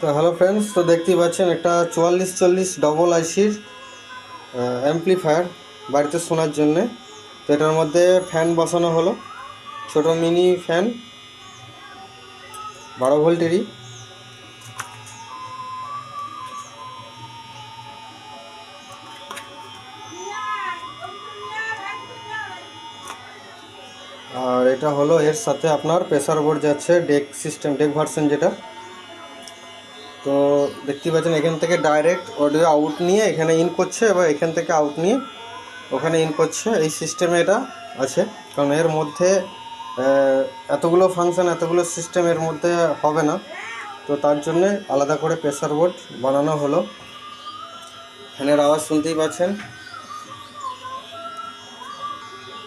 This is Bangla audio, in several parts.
তো হ্যালো ফ্রেন্ডস তো দেখতেই পাচ্ছেন একটা চুয়াল্লিশ চল্লিশ ডবল আইসির অ্যাম্পলিফায়ার বাড়িতে শোনার জন্যে। তো এটার মধ্যে ফ্যান বসানো হলো, ছোট মিনি ফ্যান বারো ভোল্টেরই আর এটা হলো এর সাথে আপনার প্রেসার বোর্ড যাচ্ছে ডেক সিস্টেম ডেক ভার্সন যেটা। তো দেখতে পাচ্ছেন, এখান থেকে ডাইরেক্ট অডিও আউট নিয়ে এখানে ইন করছে এবার এখান থেকে আউট নিয়ে ওখানে ইন করছে। এই সিস্টেমে এটা আছে। কারণ এর মধ্যে এতগুলো ফাংশন এতগুলো সিস্টেম এর মধ্যে হবে না। তো তার জন্যে আলাদা করে প্রেসার বোর্ড বানানো হলো। ফ্যানের আওয়াজ শুনতেই পাচ্ছেন।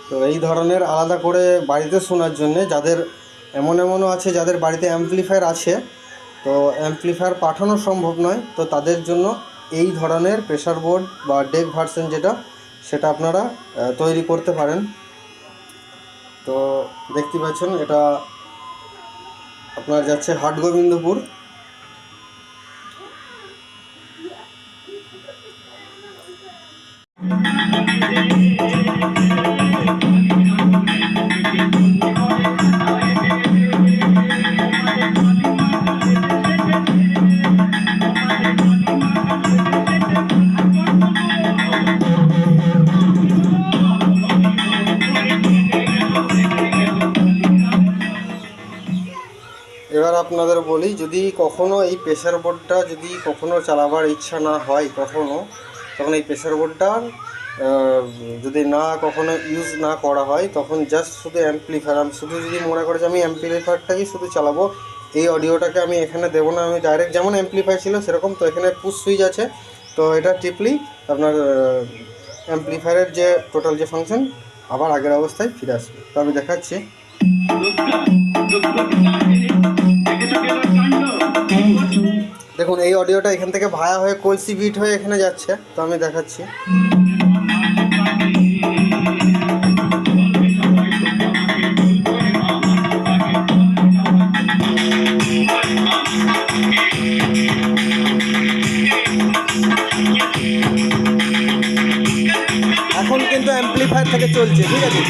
তো এই ধরনের আলাদা করে বাড়িতে শোনার জন্যে যাদের এমন এমনও আছে, যাদের বাড়িতে অ্যাম্পলিফায়ার আছে তো অ্যাম্পলিফায়ার পাঠানো সম্ভব নয়, তো তাদের জন্য এই ধরনের প্রেশার বোর্ড বা ডেক ভার্সন যেটা, সেটা আপনারা তৈরি করতে পারেন। তো দেখতে পাচ্ছেন, এটা আপনার যাচ্ছে হাটগোবিন্দপুর। এবার আপনাদের বলি, যদি কখনো এই প্রেসার বোর্ডটা যদি কখনো চালাবার ইচ্ছা না হয় কখনো, তখন এই প্রেশার বোর্ডটা যদি না কখনো ইউজ না করা হয়, তখন জাস্ট শুধু অ্যাম্পলিফায়ার আমি শুধু যদি মনে করে যে আমি অ্যাম্পলিফায়ারটাকেই শুধু চালাবো, এই অডিওটাকে আমি এখানে দেবো না, আমি ডাইরেক্ট যেমন অ্যাম্পলিফায়ার ছিল সেরকম তো এখানে পুশ সুইচ আছে, তো এটা টিপলি আপনার অ্যাম্পলিফায়ারের যে টোটাল যে ফাংশন আবার আগের অবস্থায় ফিরে আসবে। তো আমি দেখাচ্ছি। দেখুন, এই অডিওটা এখান থেকে ভায়া হয়ে কলসি বিট হয়ে এখানে যাচ্ছে, তো আমি দেখাচ্ছি। এখন কিন্তু অ্যাম্পলিফায়ার থেকে চলছে, ঠিক আছে?